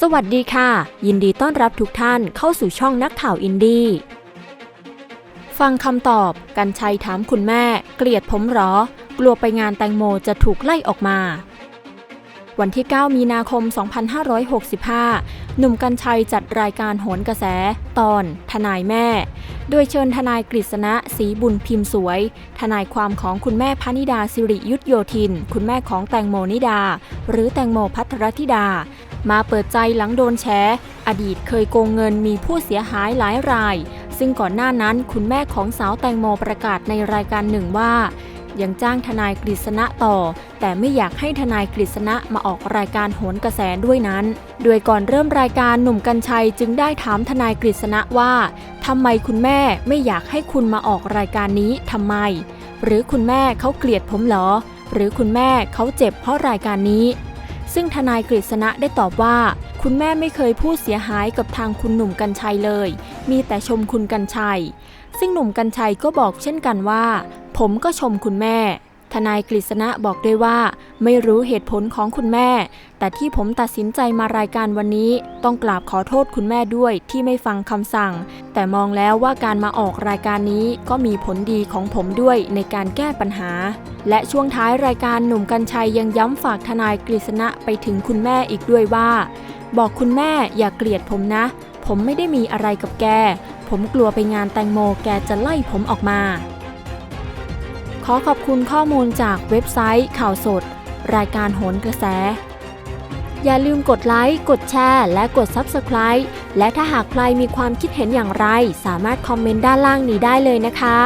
สวัสดีค่ะ ยินดีต้อนรับทุกท่านเข้าสู่ช่องนักข่าวอินดี้ฟังคำตอบ กันชัยถามคุณแม่ เกลียดผมหรอ กลัวไปงานแตงโมจะถูกไล่ออกมา วันที่ 9 มีนาคม 2565 หนุ่มกัญชัยจัดรายการโหนกระแส ตอน ทนายแม่ โดยเชิญทนายกฤษณะศรีบุญพิมพ์สวย ทนายความของคุณแม่พนิดาสิริยุทธโยธิน คุณแม่ของแตงโมนิดา หรือแตงโมพัทรธิดา มาเปิดใจหลังโดนแฉอดีตเคยโกงเงินมีผู้เสียหายหลายราย ซึ่งก่อนหน้านั้นคุณแม่ของสาวแตงโมประกาศในรายการหนึ่งว่า ยังจ้างทนายกฤษณะต่อ แต่ไม่อยากให้ทนายกฤษณะมาออกรายการโหนกระแสด้วยนั้น โดยก่อนเริ่มรายการหนุ่มกัญชัยจึงได้ถามทนายกฤษณะว่าทำไมคุณแม่ไม่อยากให้คุณมาออกรายการนี้ทำไม หรือคุณแม่เขาเกลียดผมเหรอ หรือคุณแม่เขาเจ็บเพราะรายการนี้ ซึ่งทนายกฤษณะได้ตอบว่า คุณแม่ไม่เคยพูดเสียหายกับทางคุณหนุ่มกัญชัยเลย มีแต่ชมคุณกัญชัย ซึ่งหนุ่มกัญชัยก็บอกเช่นกันว่า ผมก็ชมคุณแม่ ทนายกฤษณะบอกด้วยว่า ไม่รู้เหตุผลของคุณแม่ แต่ที่ผมตัดสินใจมารายการวันนี้ ต้องกราบขอโทษคุณแม่ด้วยที่ไม่ฟังคำสั่ง แต่มองแล้วว่าการมาออกรายการนี้ก็มีผลดีของผมด้วยในการแก้ปัญหา และช่วงท้ายรายการหนุ่มกัญชัยยังย้ำฝากทนายกฤษณะไปถึงคุณแม่อีกด้วยว่า บอกคุณแม่อย่าเกลียดผมนะ ผมไม่ได้มีอะไรกับแกผมกลัวไปงานแตงโมแกจะไล่ผมออกมา ขอขอบคุณข้อมูลจากเว็บไซต์ข่าวสด รายการโหนกระแส อย่าลืมกดไลค์ กดแชร์ และกด Subscribe และถ้าหากใครมีความคิดเห็นอย่างไร สามารถคอมเมนต์ด้านล่างนี้ได้เลยนะคะ